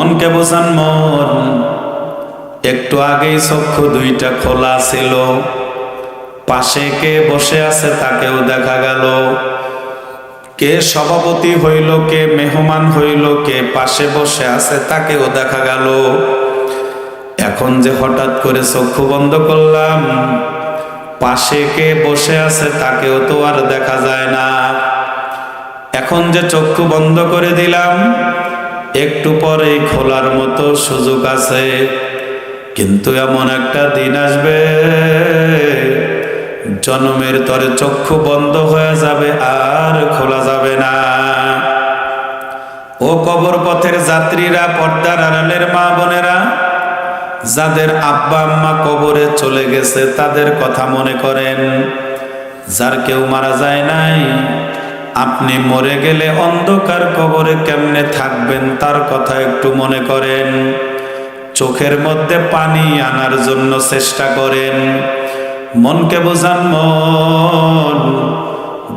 মনকে বোঝান মন। একটু আগেই চক্ষু দুইটা খোলা ছিল। পাশে কে বসে আছে তাকেও দেখা গেল। কে সভাপতি হইল, কে মেহমান হইল, কে পাশে বসে আছে তাকেও দেখা গেল। এখন যে হঠাৎ করে চক্ষু বন্ধ করলাম, পাশে কে বসে আছে তাকেও তো আর দেখা যায় না। এখন যে চক্ষু বন্ধ করে দিলাম একটু পরেই খোলার মতো সুযোগ আছে। কিন্তু এমন একটা দিন আসবে, জন্মের তরে চক্ষু বন্ধ হয়ে যাবে আর খোলা যাবে না। ও কবর পথের যাত্রীরা, পর্দার আড়ালের মা বোনেরা, যাদের আব্বা আম্মা কবরে চলে গেছে, তাদের কথা মনে করেন, যার কেউ মারা যায় নাই আপনি মরে গেলে অন্ধকার কবরে কেমনে থাকবেন? তার কথা একটু মনে করেন। চোখের মধ্যে পানি আনার জন্য চেষ্টা করেন। মনকে বোঝান, মন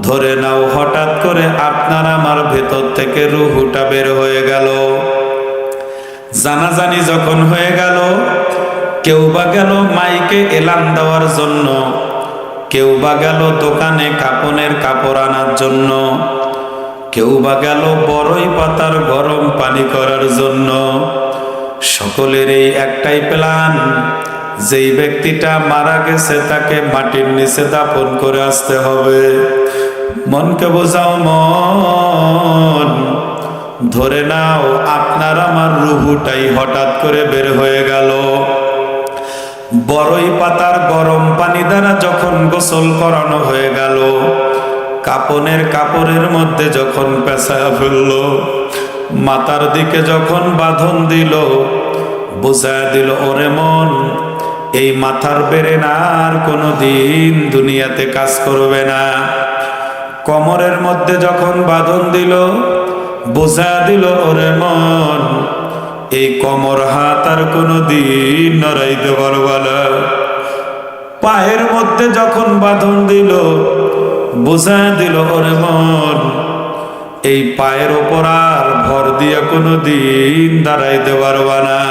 ধরে নাও। হঠাৎ করে আপনার আমার ভেতর থেকে রুহুটা বের হয়ে গেল। জানাজানি যখন হয়ে গেল, কেউ বা গেল মাইকে এলান দেওয়ার জন্য। কেউ বা গেল দোকানে কাপনের কাপড় আনার জন্য। কেউ বা গেল বড়ই পাতার গরম পানি করার জন্য। সকলের এই একটাই প্ল্যান, যেই ব্যক্তিটা মারা গেছে তাকে মাটির নিচে দাপন করে আসতে হবে। মনকে বোঝাও মন, ধরে নাও আপনার আমার রুহুটাই হঠাৎ করে বের হয়ে গেল। বড়ই পাতার গরম পানি দ্বারা যখন গোসল করানো হয়ে গেল কাপনের কাপড়ের মধ্যে যখন পেঁচায়া ফেলল মাথার দিকে যখন বাঁধন দিল, বোঝায় দিল, ওরে মন, এই মাথার বেড়ে না আর কোনো দিন দুনিয়াতে কাজ করবে না। কমরের মধ্যে যখন বাঁধন দিল বোঝা দিল, ওরে মন, এই কমর হাত আর কোনো দিন নড়াইতে পারবা না। পায়ের মধ্যে যখন বাঁধন দিল বোঝা দিল ওরে মন, এই পায়ের ওপর আর ভর দিয়া কোনো দিন দাঁড়াইতে পারবা না।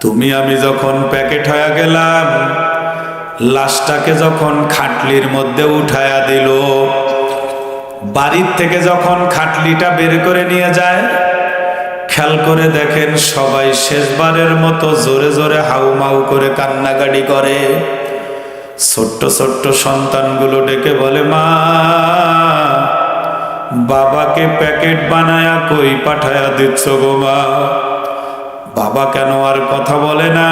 তুমি আমি যখন প্যাকেট হয়ে গেলাম, লাশটাকে যখন খাটলির মধ্যে উঠায়া দিল, বাড়ির থেকে যখন খাটলিটা বের করে নিয়ে যায়, খেয়াল করে দেখেন সবাই শেষবারের মতো জোরে জোরে হাউমাউ করে কান্নাকাটি করে। ছোট্ট ছোট্ট সন্তানগুলো ডেকে বলে, মা, বাবাকে প্যাকেট বানায়া কই পাঠায়া দিচ্ছ গো মা? বাবা কেন আর কথা বলে না,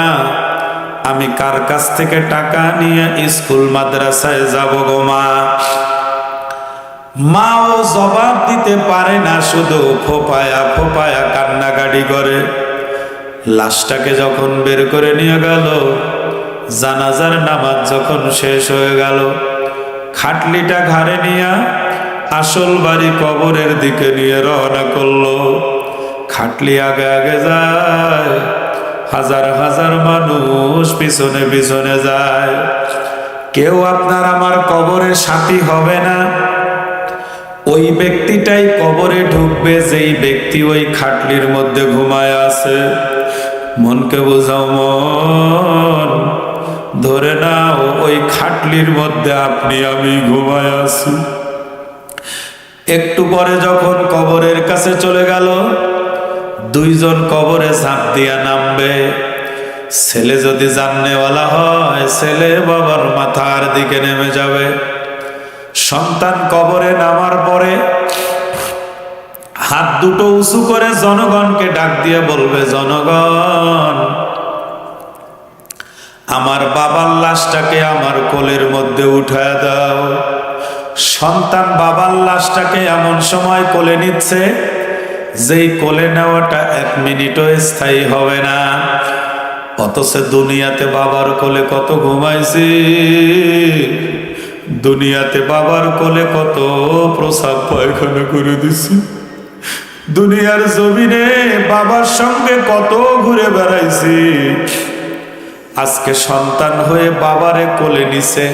আমি কার কাছ থেকে টাকা নিয়ে স্কুল মাদ্রাসায় যাব গো মা? মাও জবাব দিতে পারে না, শুধু ফোপায়া ফোপায়া কান্নাকাটি করে। লাশটাকে যখন বের করে নিয়ে গেল জানাজার নামাজ যখন শেষ হয়ে গেল, খাটলিটা ঘাড়ে নিয়ে আসল বাড়ি কবরের দিকে নিয়ে রওনা করল। খাটলি আগে আগে যায়, হাজার হাজার মানুষ পিছনে পিছনে যায়। কেউ আপনার আমার কবরের সাথী হবে না। ওই ব্যক্তিটাই কবরে ঢুকবে, যেই ব্যক্তি ওই খাটলির মধ্যে ঘুমায় আছে। মনকে বোঝাও মন ধরে নাও, ওই খাটলির মধ্যে আপনি, আমি ঘুমায় আছি। একটু পরে যখন কবরের কাছে চলে গেল, দুইজন কবরে ঝাঁপ দিয়া নামবে। ছেলে যদি জাননেওয়ালা হয়, ছেলে বাবার মাথার দিকে নেমে যাবে। সন্তান কবরে নামার পরে হাত দুটো উঁচু করে জনগণকে ডাক দিয়ে বলবে, জনগণ আমার বাবার লাশটাকে আমার কোলের মধ্যে উঠায় দাও। সন্তান বাবার লাশটাকে এমন সময় কোলে নিচ্ছে, যেই কোলে নেওয়াটা এক মিনিটও স্থায়ী হবে না। অথচ দুনিয়াতে বাবার কোলে কত ঘুমাইছি, দুনিয়াতে বাবার কোলে কত প্রসাব পায়খানা করে দিছি। দুনিয়ার জমিনে বাবার সঙ্গে কত ঘুরে বেড়াইছি আজকে সন্তান হয়ে বাবারে কোলে নিছে।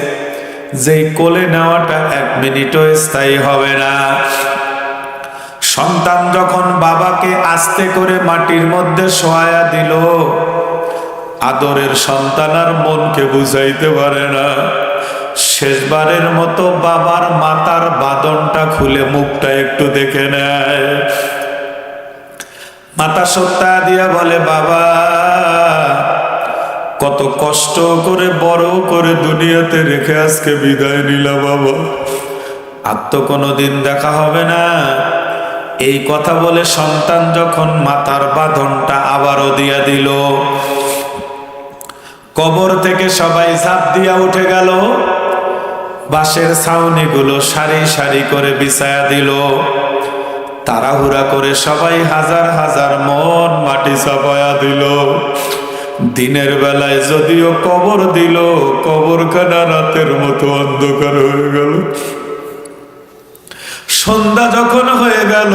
যেই কোলে নেওয়াটা এক মিনিটও স্থায়ী হবে না। সন্তান যখন বাবাকে আস্তে করে মাটির মধ্যে শোয়া দিল, আদরের সন্তান আর মনকে বুঝাইতে পারে না। শেষবারের মতো বাবার মাতার বাদনটা খুলে মুখটা একটু দেখে নেয়। মাতা সত্তা দিয়া বলে, বাবা কত কষ্ট করে বড় করে দুনিয়াতে রেখে আজকে বিদায় নিলা বাবা। আর তো কোনোদিন দেখা হবে না। এই কথা বলে সন্তান যখন মাথার বাঁধনটা আবারও দিয়া দিল, কবর থেকে সবাই ঝাঁপ দিয়া উঠে গেল। বাঁশের ছাউনিগুলো সারি সারি করে বিছায়া দিল। তাড়াহুড়া করে সবাই হাজার হাজার মন মাটি চাপায়া দিল। দিনের বেলায় যদিও কবর দিল, কবরখানা রাতের মতো অন্ধকার হয়ে গেল। সন্ধ্যা যখন হয়ে গেল,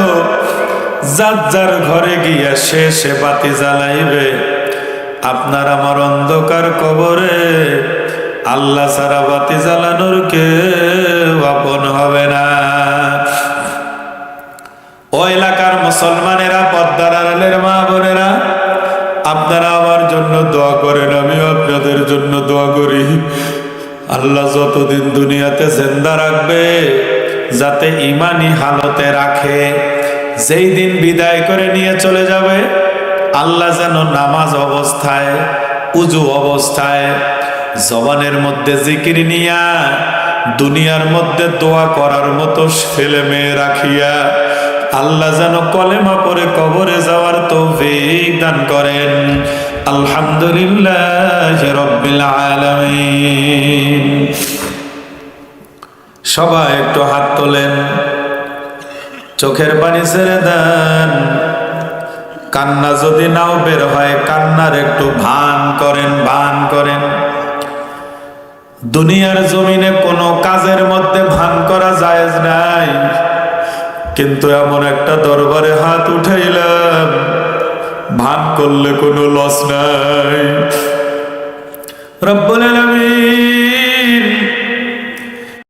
যার যার ঘরে গিয়া সে সে বাতি জ্বালাইবে। আপনার আমার অন্ধকার কবরে আল্লাহ সারা বাতি জ্বালানোর কে আপন হবে না। ও এলাকার মুসলমানেরা পদ্মার জন্য দোয়া করেন, আমিও আপনাদের জন্য দোয়া করি। আল্লাহ যতদিন দুনিয়াতে জেন্দা রাখবে, যাতে ইমানি হালতে রাখে, যেই দিন বিদায় করে নিয়ে চলে যাবে, আল্লাহ যেন নামাজ অবস্থায়, উজু অবস্থায়, জবানের মধ্যে জিকির নিয়া, দুনিয়ার মধ্যে দোয়া করার মতো ছেলে মেয়ে রাখিয়া আল্লাহ যেন কলেমা পরে কবরে যাওয়ার তৌফিক দান করেন। আলহামদুলিল্লাহ সবাই একটু হাত তোলেন। চোখের পানি ছেড়ে দেন। কান্না যদি নাও বের হয়, কান্নার একটু ভান করেন ভান করেন। দুনিয়ার জমিনে কোনো কাজের মধ্যে ভান করা যায় নাই। কিন্তু এমন একটা দরবারে হাত উঠাইলাম। ভান করলে কোনো লস নাই। রব্বুল আলামিন